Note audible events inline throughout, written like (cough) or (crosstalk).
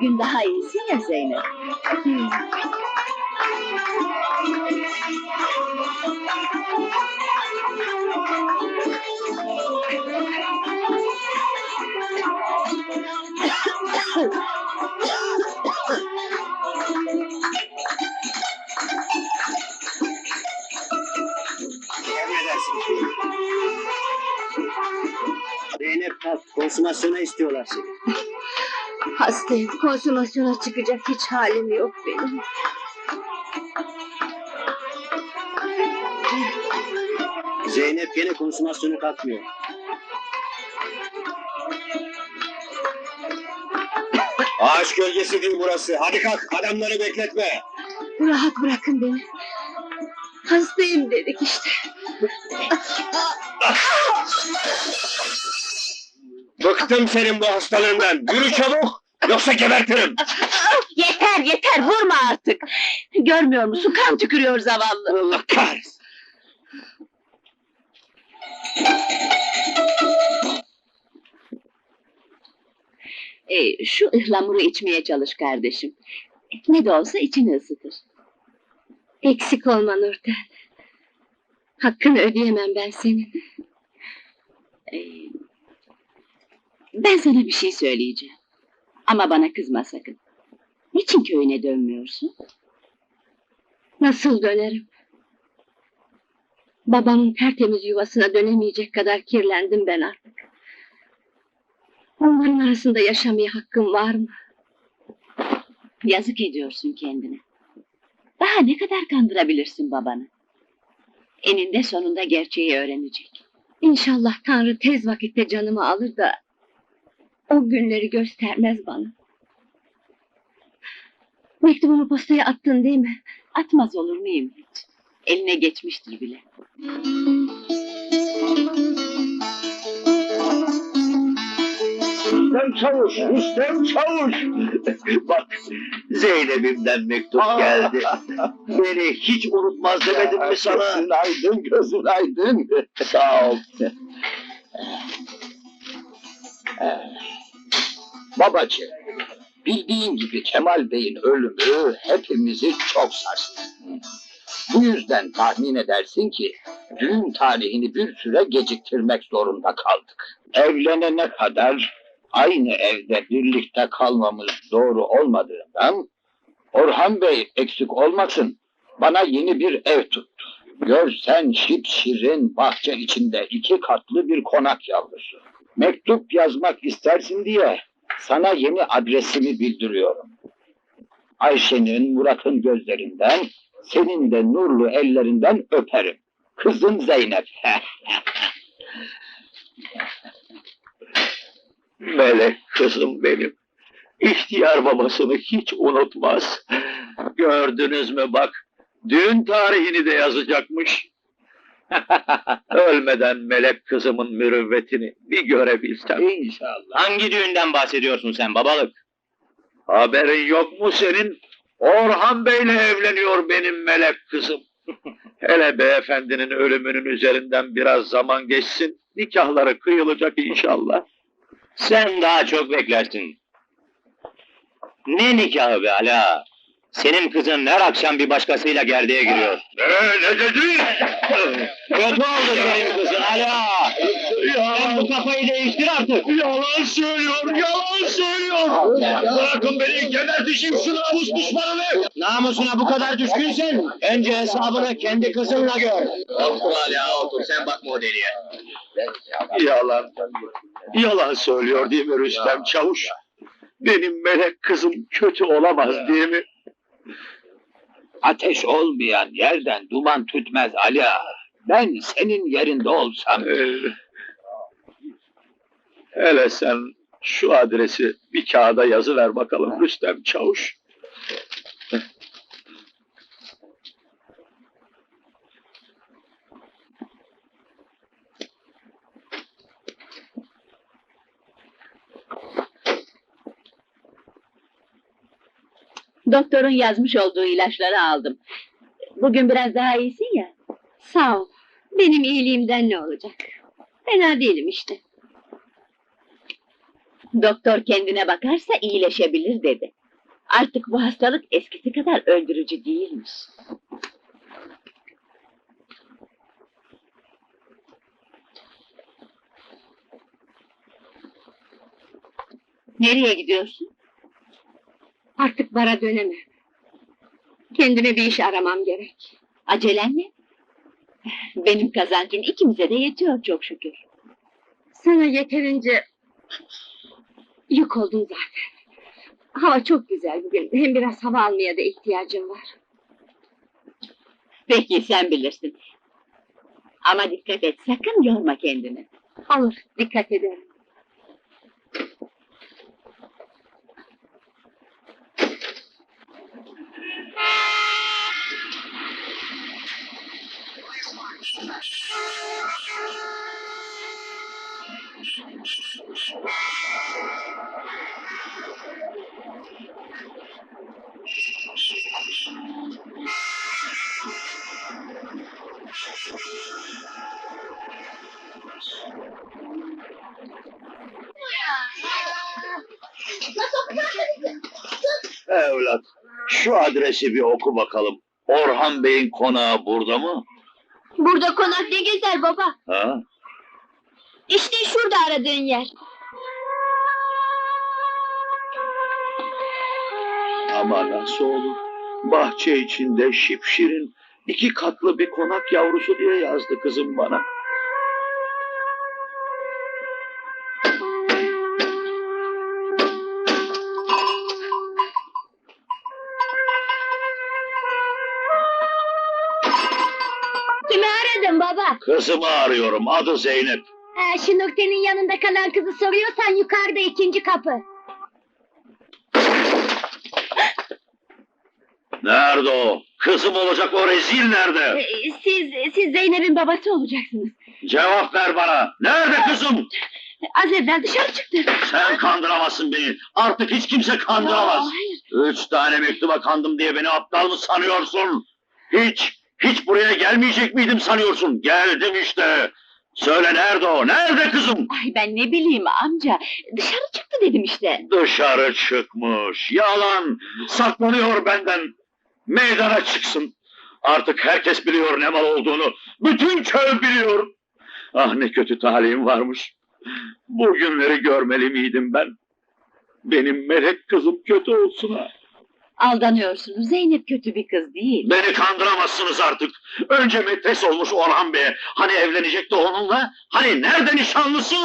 gün daha iyisin ya Zeynep. Hmm. Zeynep kalk, konsumasyona istiyorlar seni. Hastayım. Konsumasyona çıkacak hiç halim yok benim. Zeynep gene konsumasyona kalkmıyor. Ağaç gölgesi değil burası. Hadi kalk, adamları bekletme. Rahat bırakın beni. Hastayım dedik işte. Bıktım senin bu hastalığından. Yürü çabuk, yoksa gebertirim. (laughs) Yeter yeter vurma artık. Görmüyor musun kan tükürüyor zavallı. Allah kahretsin. Ee, şu ıhlamuru içmeye çalış kardeşim. Ne de olsa içini ısıtır. Eksik olma Nurten. Hakkını ödeyemem ben senin. Ee, ben sana bir şey söyleyeceğim. Ama bana kızma sakın. Niçin köyüne dönmüyorsun? Nasıl dönerim? Babamın tertemiz yuvasına dönemeyecek kadar kirlendim ben artık. Onların arasında yaşamaya hakkım var mı? Yazık ediyorsun kendine. Daha ne kadar kandırabilirsin babanı? Eninde sonunda gerçeği öğrenecek. İnşallah Tanrı tez vakitte canımı alır da o günleri göstermez bana. Mektubumu postaya attın değil mi? Atmaz olur muyum hiç? Eline geçmiştir bile. Rüstem Çavuş, Rüstem Çavuş. (laughs) Bak, Zeynep'imden mektup geldi. Beni hiç unutmaz demedim mi sana? Gözün aydın, gözün aydın. Sağ ol. Babacığım, bildiğin gibi Kemal Bey'in ölümü hepimizi çok sarstı. Bu yüzden tahmin edersin ki düğün tarihini bir süre geciktirmek zorunda kaldık. Evlenene kadar aynı evde birlikte kalmamız doğru olmadığından Orhan Bey eksik olmasın bana yeni bir ev tuttu. Görsen şipşirin bahçe içinde iki katlı bir konak yavrusu. Mektup yazmak istersin diye sana yeni adresimi bildiriyorum. Ayşe'nin, Murat'ın gözlerinden, senin de nurlu ellerinden öperim. Kızım Zeynep. (laughs) Melek kızım benim. İhtiyar babasını hiç unutmaz. Gördünüz mü bak, düğün tarihini de yazacakmış. Ölmeden melek kızımın mürüvvetini bir görebilsem. İnşallah. Hangi düğünden bahsediyorsun sen babalık? Haberin yok mu senin? Orhan Bey'le evleniyor benim melek kızım. (laughs) Hele beyefendinin ölümünün üzerinden biraz zaman geçsin, nikahları kıyılacak inşallah. Sen daha çok beklersin. Ne nikahı be Ala? Senin kızın her akşam bir başkasıyla gerdeğe giriyor. Ne, ne dedin? Kötü oldu senin kızın Ala! Sen bu kafayı değiştir artık! Yalan söylüyor, yalan söylüyor. Bırakın beni gebertişim şu namus düşmanını. Namusuna bu kadar düşkünsen, önce hesabını kendi kızınla gör. Otur Ala, otur. Sen bakma o deliye. Yalan. Yalan söylüyor değil mi Rüstem Çavuş? Benim melek kızım kötü olamaz değil mi? Ateş olmayan yerden duman tütmez Ali ağa. Ben senin yerinde olsam... hele sen şu adresi bir kağıda yazıver bakalım Rüstem Çavuş. Doktorun yazmış olduğu ilaçları aldım. Bugün biraz daha iyisin ya. Sağ ol. Benim iyiliğimden ne olacak? Fena değilim işte. Doktor kendine bakarsa iyileşebilir dedi. Artık bu hastalık eskisi kadar öldürücü değilmiş. Nereye gidiyorsun? Artık bara dönemem. Kendime bir iş aramam gerek. Acelen ne? Benim kazancım ikimize de yetiyor çok şükür. Sana yeterince yük oldum zaten. Hava çok güzel bugün. Hem biraz hava almaya da ihtiyacım var. Peki sen bilirsin. Ama dikkat et sakın yorma kendini. Olur, dikkat ederim. Evlat, şu adresi bir oku bakalım. Orhan Bey'in konağı burada mı? Burada konak ne gezer baba? Ha? İşte şurada aradığın yer. Ama nasıl olur? Bahçe içinde şipşirin iki katlı bir konak yavrusu diye yazdı kızım bana. Kimi aradın baba? Kızımı arıyorum, adı Zeynep. Ee, şu noktenin yanında kalan kızı soruyorsan yukarıda ikinci kapı. Nerede o? Kızım olacak o rezil nerede? Ee, Siz, siz Zeynep'in babası olacaksınız. Cevap ver bana. Nerede kızım? Az evvel dışarı çıktı. Sen kandıramazsın beni. Artık hiç kimse kandıramaz. hayır. Üç tane mektuba kandım diye beni aptal mı sanıyorsun? Hiç, hiç buraya gelmeyecek miydim sanıyorsun? Geldim işte. Söyle nerede o? Nerede kızım? Ay ben ne bileyim amca. Dışarı çıktı dedim işte. Dışarı çıkmış. Yalan. Saklanıyor benden. Meydana çıksın. Artık herkes biliyor ne mal olduğunu. Bütün köy biliyor. Ah ne kötü talihim varmış. Bu günleri görmeli miydim ben? Benim melek kızım kötü olsun ha. Aldanıyorsunuz. Zeynep kötü bir kız değil. Beni kandıramazsınız artık. Önce metres olmuş Orhan Bey. Hani evlenecekti onunla? Hani nerede nişanlısı?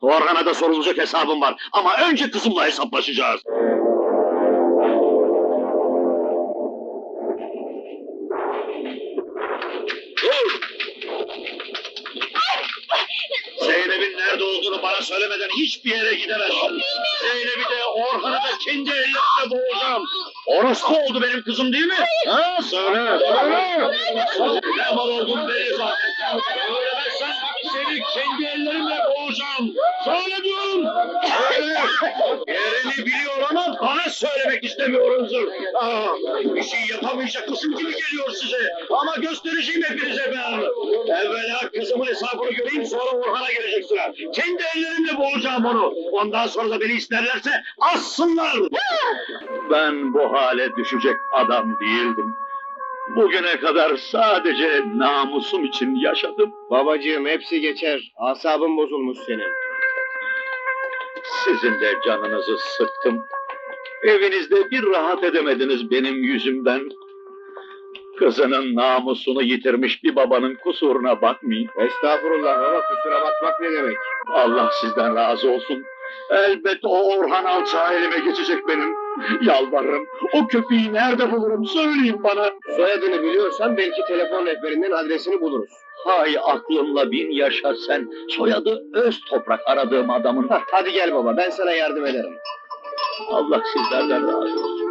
Orhan'a da sorulacak hesabım var. Ama önce kızımla hesaplaşacağız. Dur! Zeynep'in nerede olduğunu bana söylemeden hiçbir yere gidemezsin. Zeynep'i de Orhan'ı da kendi ellerimle boğacağım. Orospu oldu benim kızım değil mi? Ha söyle. Söyle. Ne mal oldun belli zaten. Söylemezsen seni kendi ellerimle boğacağım. Söyle diyorum. Söyle. Yerini biliyor ama bana söylemek istemiyoruzdur. Aa, bir şey yapamayacak kızım gibi geliyor size. Ama göstereceğim hepinize ben. Evvela kızımın hesabını göreyim sonra Orhan'a gelecek sıra. Kendi ellerimle boğacağım onu. Ondan sonra da beni isterlerse assınlar. Ben bu hale düşecek adam değildim. Bugüne kadar sadece namusum için yaşadım. Babacığım hepsi geçer. Asabın bozulmuş senin. Sizin de canınızı sıktım. Evinizde bir rahat edemediniz benim yüzümden. Kızının namusunu yitirmiş bir babanın kusuruna bakmayın. Estağfurullah baba kusura bakmak ne demek? Allah sizden razı olsun. Elbet o Orhan alçağı elime geçecek benim. Yalvarırım. O köpeği nerede bulurum söyleyin bana. Soyadını biliyorsan belki telefon rehberinden adresini buluruz. Hay aklınla bin yaşa sen. Soyadı öz toprak aradığım adamın. Hah, hadi gel baba ben sana yardım ederim. Allah sizlerden razı olsun.